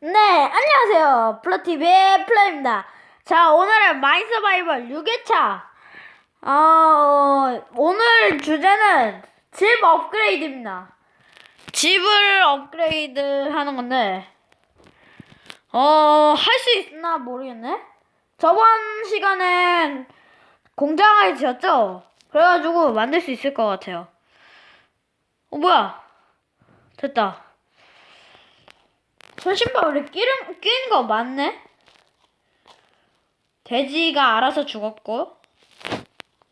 네, 안녕하세요. 플로TV의 플로입니다. 자, 오늘은 마인서바이벌 6회차. 어, 오늘 주제는 집 업그레이드입니다. 집을 업그레이드 하는 건데, 어, 할 수 있나 모르겠네? 저번 시간엔 공장을 지었죠? 그래가지고 만들 수 있을 것 같아요. 어, 뭐야? 됐다. 손신발에 끼는, 끼는 거 맞네? 돼지가 알아서 죽었고.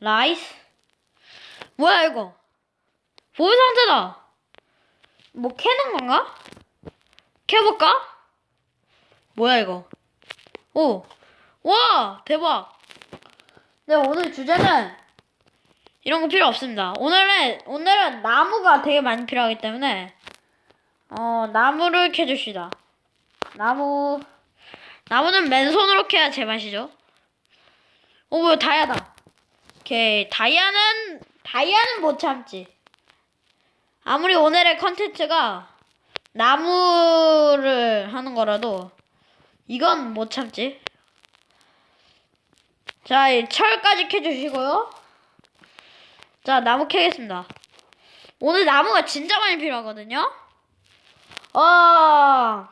라이스. 뭐야, 이거? 보호 상자다. 뭐 캐는 건가? 캐볼까? 뭐야, 이거? 오. 와! 대박! 네, 오늘 주제는 이런 거 필요 없습니다. 오늘은, 오늘은 나무가 되게 많이 필요하기 때문에 어, 나무를 캐줍시다. 나무, 나무는 맨손으로 캐야 제맛이죠. 어, 뭐야, 다이아다. 오케이, 다이아는, 다이아는 못 참지. 아무리 오늘의 컨텐츠가 나무를 하는 거라도, 이건 못 참지. 자, 이 철까지 캐주시고요. 자, 나무 캐겠습니다. 오늘 나무가 진짜 많이 필요하거든요. 와,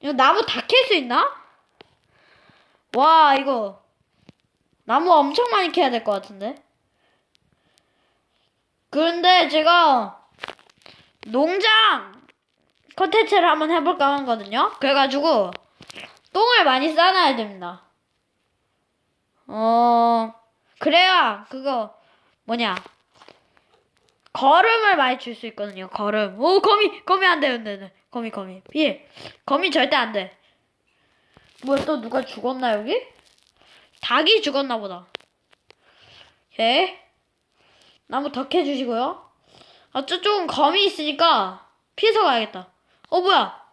이거 나무 다 캘 수 있나? 와, 이거 나무 엄청 많이 캐야 될 것 같은데. 그런데 제가 농장 컨텐츠를 한번 해볼까 하거든요. 그래가지고 똥을 많이 싸놔야 됩니다. 어, 그래야 그거 뭐냐 걸음을 많이 줄 수 있거든요. 걸음. 오 거미 거미 안 돼. 거미 거미 피해. 거미 절대 안 돼. 뭐야 또 누가 죽었나 여기? 닭이 죽었나 보다. 오케이. 나무 더 캐주시고요. 아 저쪽은 거미 있으니까 피해서 가야겠다. 어 뭐야?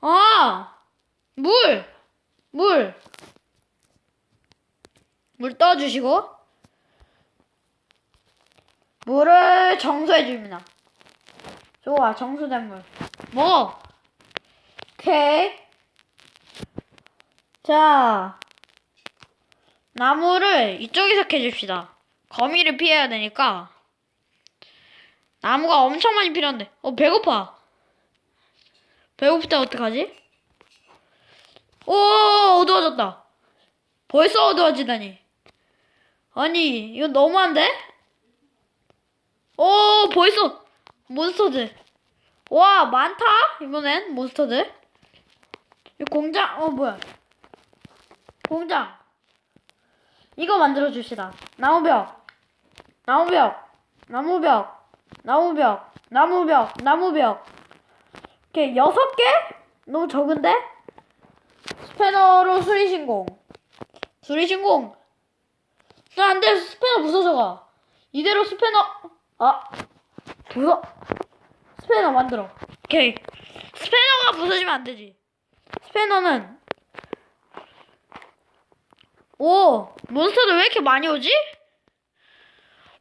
아 물! 물! 물 떠주시고 물을 정수해 줍니다. 좋아, 정수된 물. 먹어. 오케이. 자, 나무를 이쪽에서 캐줍시다. 거미를 피해야 되니까. 나무가 엄청 많이 필요한데. 어, 배고파. 배고플 때 어떡하지? 오, 어두워졌다. 벌써 어두워지다니. 아니, 이거 너무한데? 오, 벌써 몬스터들. 와, 많다. 이번엔 몬스터들. 이 공장, 어 뭐야? 공장. 이거 만들어 줍시다. 나무벽, 나무벽, 나무벽, 나무벽, 나무벽, 나무벽. 이렇게 여섯 개? 너무 적은데? 스패너로 수리 신공. 수리 신공. 야, 안 돼. 스패너 부서져가. 이대로 스패너. 아, 부서. 스패너 만들어. 오케이. 스패너가 부서지면 안 되지. 스패너는. 오, 몬스터들 왜 이렇게 많이 오지?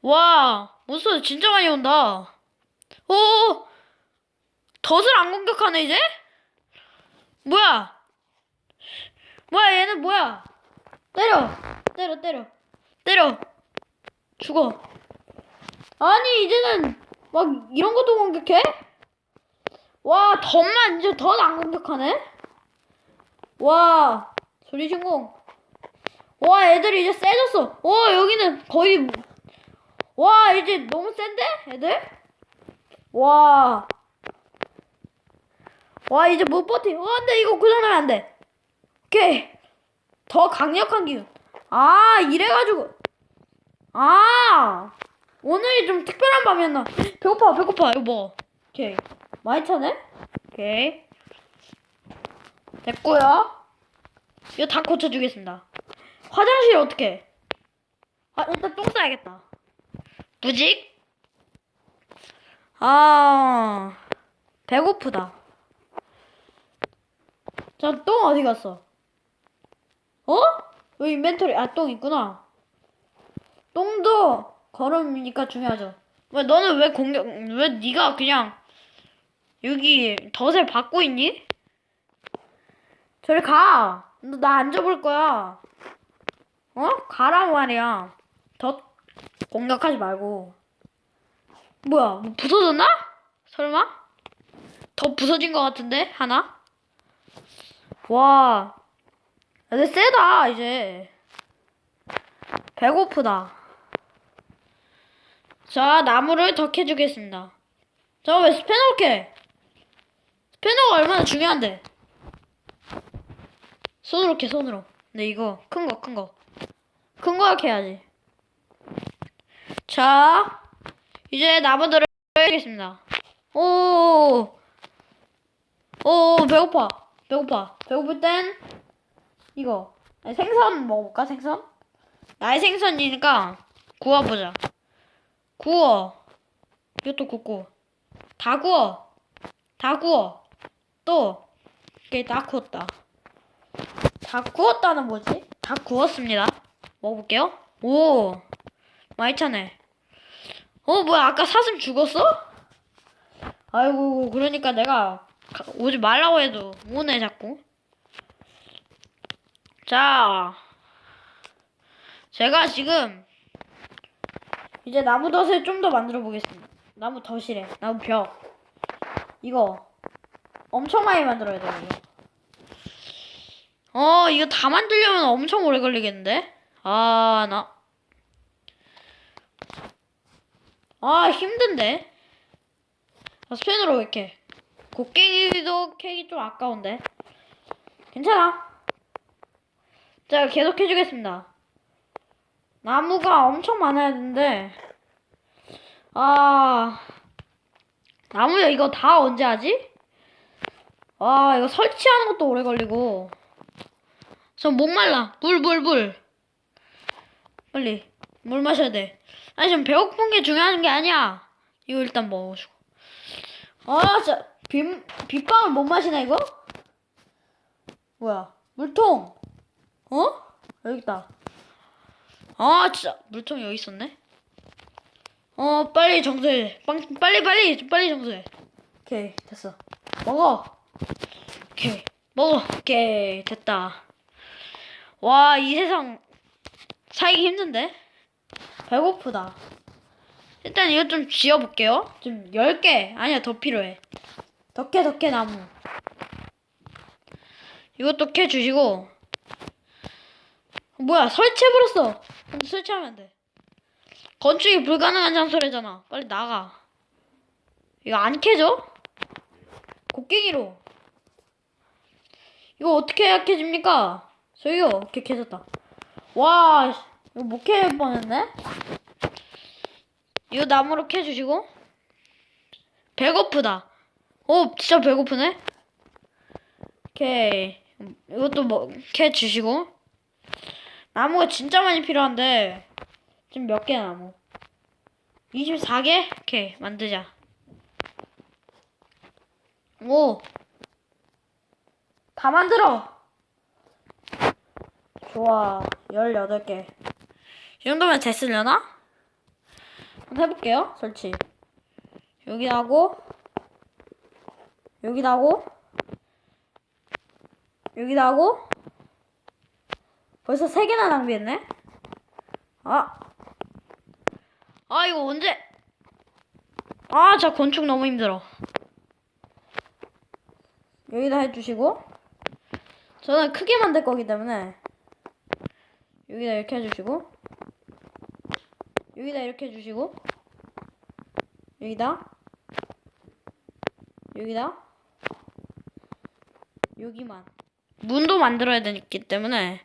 와, 몬스터들 진짜 많이 온다. 오, 덫을 안 공격하네, 이제? 뭐야? 뭐야, 얘는 뭐야? 때려, 때려, 때려, 때려. 죽어. 아니 이제는 막 이런 것도 공격해? 와 덧만 이제 덧 안 공격하네? 와 소리 신공. 와 애들이 이제 세졌어. 와 여기는 거의 와 이제 너무 센데 애들? 와. 와 이제 못 버티 와 근데 이거 고장나면 안돼. 오케이. 더 강력한 기운. 아 이래가지고. 아 오늘이 좀 특별한 밤이었나? 배고파, 배고파. 이거 뭐? 오케이. 많이 차네? 오케이. 됐고요. 이거 다 고쳐주겠습니다. 화장실 어떻게? 아, 일단 똥 싸야겠다. 무직? 아, 배고프다. 자, 똥 어디 갔어? 어? 여기 인벤토리, 아, 똥 있구나. 똥도 걸음이니까 중요하죠. 왜 너는 왜 공격 왜 네가 그냥 여기 덫을 받고 있니? 저리 가. 너 나 안 접을 거야. 어? 가라 말이야. 더 공격하지 말고. 뭐야? 뭐 부서졌나? 설마? 더 부서진 것 같은데 하나? 와, 근데 세다 이제. 배고프다. 자, 나무를 더 캐주겠습니다. 자, 왜 스패너 캐? 스패너가 얼마나 중요한데? 손으로 캐, 손으로. 근데 이거, 큰 거, 큰 거. 큰거 캐야지. 자, 이제 나무들을 해야겠습니다. 오, 오, 배고파. 배고파. 배고플 땐, 이거. 생선 먹어볼까, 생선? 나의 생선이니까, 구워보자. 구워. 이것도 굽고. 다 구워. 다 구워. 또. 이게 다 구웠다. 다 구웠다는 뭐지? 다 구웠습니다. 먹어볼게요. 오. 많이 차네. 어, 뭐야, 아까 사슴 죽었어? 아이고, 그러니까 내가 가- 오지 말라고 해도 오네, 자꾸. 자. 제가 지금 이제 나무 덫을 좀 더 만들어 보겠습니다. 나무 덫이래. 나무 벽. 이거 엄청 많이 만들어야 돼, 이거. 어, 이거 다 만들려면 엄청 오래 걸리겠는데? 아, 나. 아, 힘든데? 아, 스펜으로 왜 이렇게. 곡괭이도 캐기 좀 아까운데? 괜찮아. 자, 계속 해주겠습니다. 나무가 엄청 많아야 되는데, 아, 나무야, 이거 다 언제 하지? 아, 이거 설치하는 것도 오래 걸리고. 저 목말라. 물, 물, 물. 빨리. 물 마셔야 돼. 아니, 지금 배고픈 게 중요한 게 아니야. 이거 일단 먹어주고. 아, 진짜. 빗, 빗방울 못 마시나, 이거? 뭐야. 물통. 어? 여기 있다. 아, 진짜. 물통 여기 있었네. 어, 빨리 정수해. 빵, 빨리, 빨리. 좀 빨리 정수해. 오케이, 됐어. 먹어. 오케이. 먹어. 오케이, 됐다. 와, 이 세상 살기 힘든데? 배고프다. 일단 이거 좀 지어볼게요. 좀 10개. 아니야, 더 필요해. 더 캐, 더 캐, 나무. 이것도 캐 주시고. 뭐야, 설치해버렸어. 근데 설치하면 안 돼. 건축이 불가능한 장소래잖아. 빨리 나가. 이거 안 캐져? 곡괭이로. 이거 어떻게 해야 캐집니까? 저기요, 오케이, 캐졌다. 와, 씨, 이거 못 캐 뻔했네? 이거 나무로 캐주시고. 배고프다. 오, 진짜 배고프네? 오케이. 이것도 뭐, 캐주시고. 나무가 진짜 많이 필요한데. 지금 몇 개 나무? 24개? 오케이, 만들자. 오! 다 만들어! 좋아, 18개. 이 정도면 됐으려나? 한번 해볼게요, 설치. 여기다 하고, 여기다 하고, 여기다 하고, 벌써 3개나 낭비했네? 아! 아, 이거 언제? 아, 저 건축 너무 힘들어. 여기다 해주시고, 저는 크게 만들 거기 때문에, 여기다 이렇게 해주시고, 여기다 이렇게 해주시고, 여기다, 여기다, 여기만. 문도 만들어야 되기 때문에,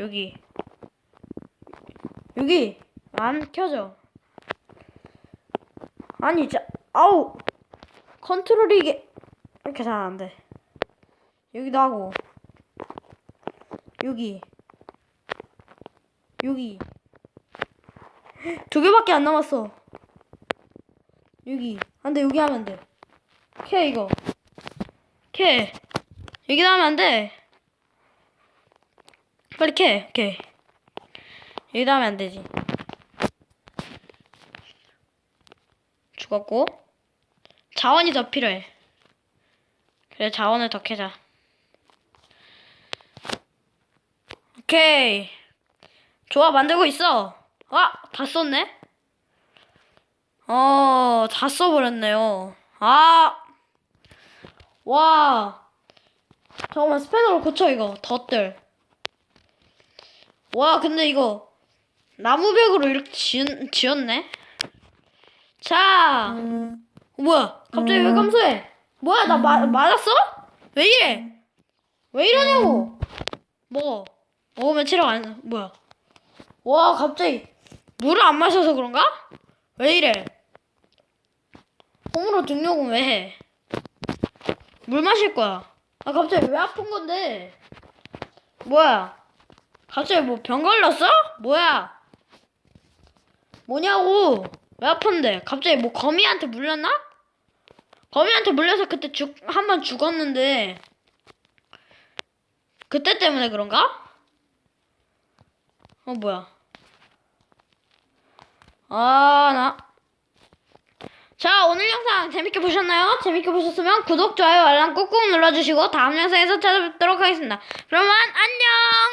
여기, 여기, 안 켜져. 아니, 자, 아우! 컨트롤이 이게, 이렇게 잘 안 돼. 여기도 하고, 여기, 여기. 두 개밖에 안 남았어. 여기. 안 돼, 여기 하면 안 돼. 캐, 이거. 캐. 여기다 하면 안 돼. 빨리 캐. 오케이. 여기다 하면 안 되지. 죽었고. 자원이 더 필요해. 그래, 자원을 더 캐자. 오케이. 좋아, 만들고 있어. 아, 다 썼네? 어, 다 써버렸네요. 아! 와! 잠깐만, 스패너로 고쳐, 이거. 덧들. 와, 근데 이거, 나무벽으로 이렇게 지었, 지었네? 자, 어, 뭐야? 갑자기 왜 감소해? 뭐야, 나 마, 맞았어? 왜 이래? 왜 이러냐고? 먹어. 먹으면 체력 안, 뭐야. 와, 갑자기 물을 안 마셔서 그런가? 왜 이래? 홈으로 등록은 왜 해? 물 마실 거야. 아, 갑자기 왜 아픈 건데? 뭐야? 갑자기 뭐 병 걸렸어? 뭐야? 뭐냐고? 왜 아픈데? 갑자기 뭐 거미한테 물렸나? 거미한테 물려서 그때 죽, 한 번 죽었는데, 그때 때문에 그런가? 어, 뭐야. 아, 나. 자, 오늘 영상 재밌게 보셨나요? 재밌게 보셨으면 구독, 좋아요, 알람 꾹꾹 눌러주시고 다음 영상에서 찾아뵙도록 하겠습니다. 그러면 안녕!